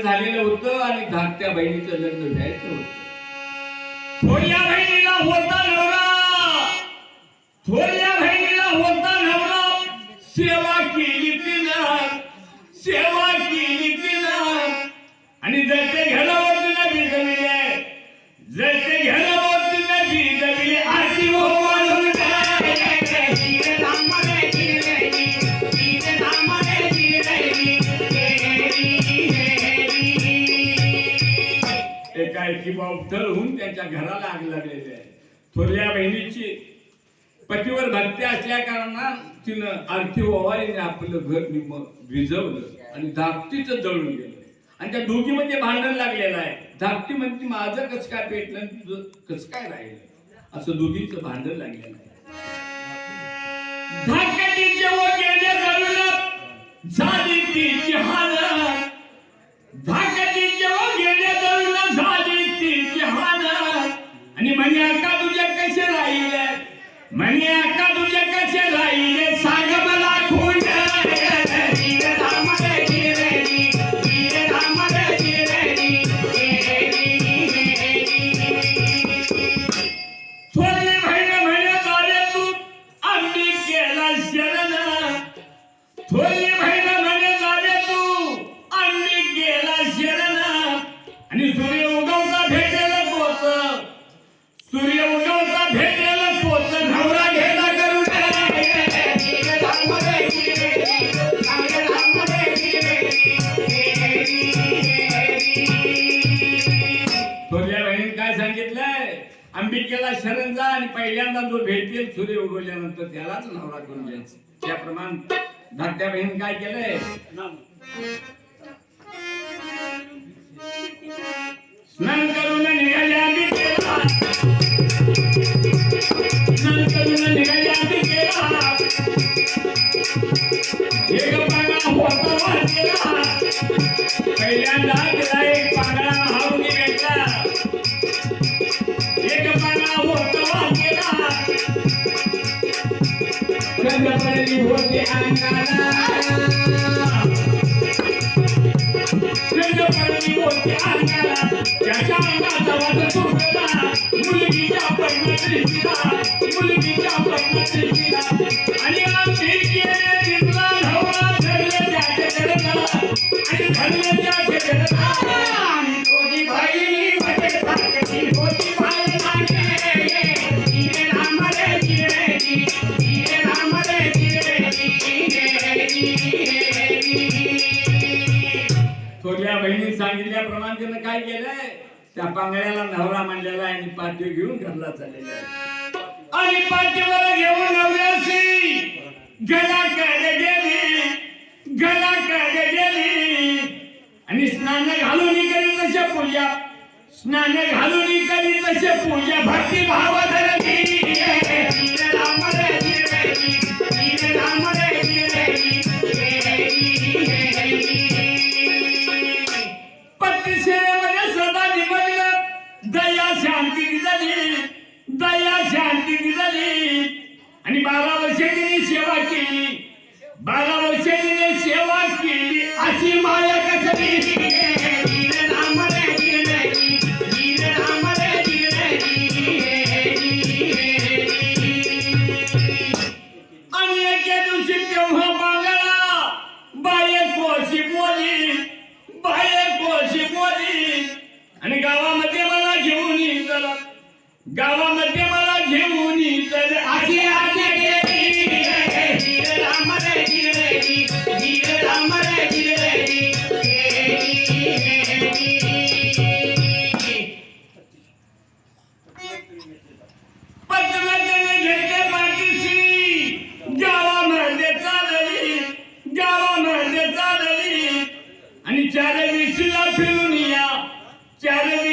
लग्न झालेलं होतं आणि धाकट्या बहिणीचं लग्न व्हायचं होतं. थोरल्या बहिणीला होता एकाएकी बावटल होऊन त्यांच्या घराला आग लागलेली आहे. थोरल्या बहिणीची पतीवर भक्ती असल्या कारणानं तिनं आरती ओवाळीने आपलं घर निम भिजवलं आणि धाकटीचं जळून गेलं. आणि त्या दोघीमध्ये भांडण लागलेलं आहे. धाकटी म्हणते माझं कस काय पेटलं तुझं कस काय राहिलं? असं दोघींचं भांडण लागलेलं आहे. झाली तिची हालत மணியாக अंबिकेला शरण जा आणि पहिल्यांदा जो भेटेल सूर्य उगवल्यानंतर त्यालाच नवरा करून घ्यायचा. त्याप्रमाणे धाकट्या बहीण काय केलंय? स्नान गंध पडली होती अंगाला गंध पडली होती अंगाला सांगितल्याप्रमाणे त्यानं काय केलंय? त्या पांगळ्याला नवरा मांडलेला आहे आणि पाठी घेऊन घरला चाललेला आहे. आणि पाठीवर घेऊन नवऱ्याशी गलाकडे गेली गलाकडे गेली. आणि स्नान घालून करी तसे पूजा. स्नान घालून करी तसे पूजा. भक्ती भाव धरली বাংলা বলছে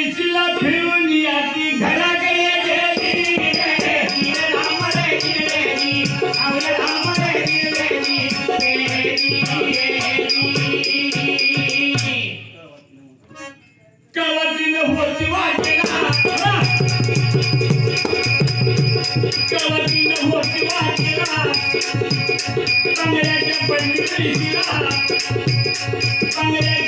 तिसरीला फिरून याती घराकडे कवतीन होती वाचेला कवतीन होती वाचेला कमऱ्याच्या पंडित कमऱ्याच्या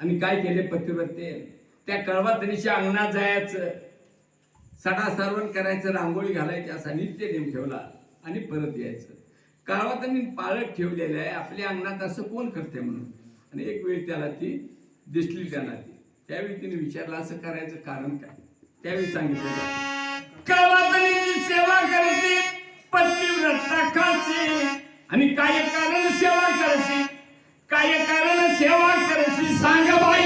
आणि काय केले पतिव्रते? त्या कळवातरीच्या अंगणात जायचं. सडा सरवण करायचं रांगोळी घालायची असा नित्य नेम ठेवला आणि परत यायचं. कळवातनी पाळत ठेवलेलं आहे आपल्या अंगणात असं कोण करते म्हणून? आणि एक वेळ त्याला ती दिसली त्यांना ती त्यावेळी तिने विचारलं असं करायचं कारण काय? त्यावेळी सांगितलं कळवातनी सेवा करते पतिव्रता खाचे आणि काय कारण सेवा करायची? काय कारण सेवा 三幺八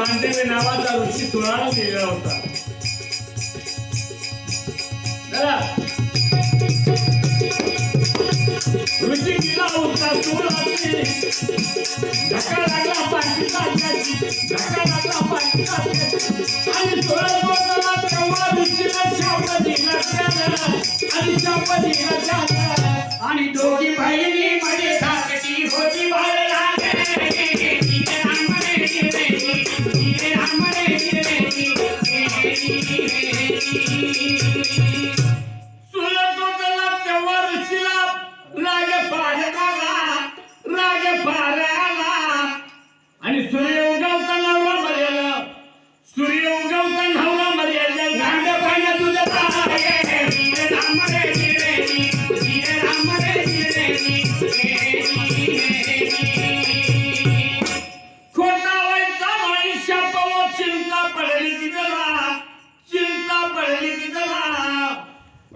मांडवे नावाचा ऋषी तुळाला गेलेला होता ऋषी गेला होता तुळा धक्का लागला धक्का लागला Thank you.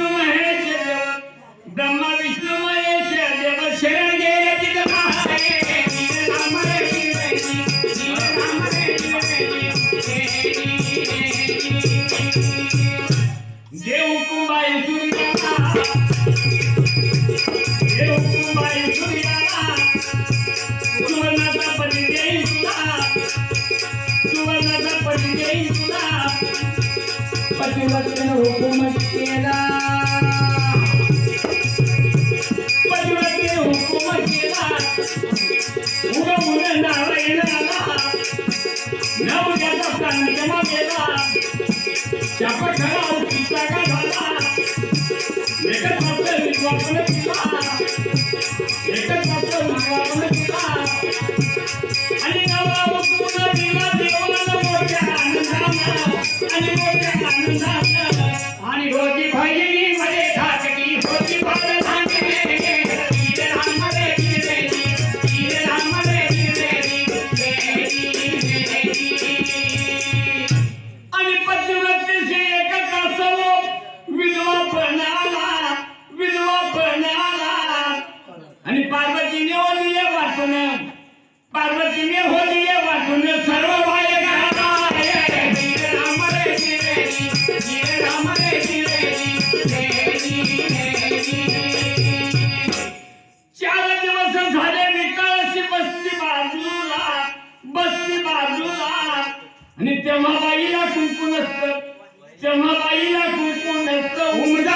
विष्णू महेश ब्रह्मा विष्णू महेश देव शरण गेले तिथं सुवर्णाचा पती देई तुला. सुवर्णाचा पती तुला. I'm gonna be fine. I'm gonna be fine. I'm gonna be fine. पार्वतीने हो दिले वाटून सर्व बायका आणि तेव्हा बाईला कुंकू नसतं तेव्हा बाईला कुंकू नसतं.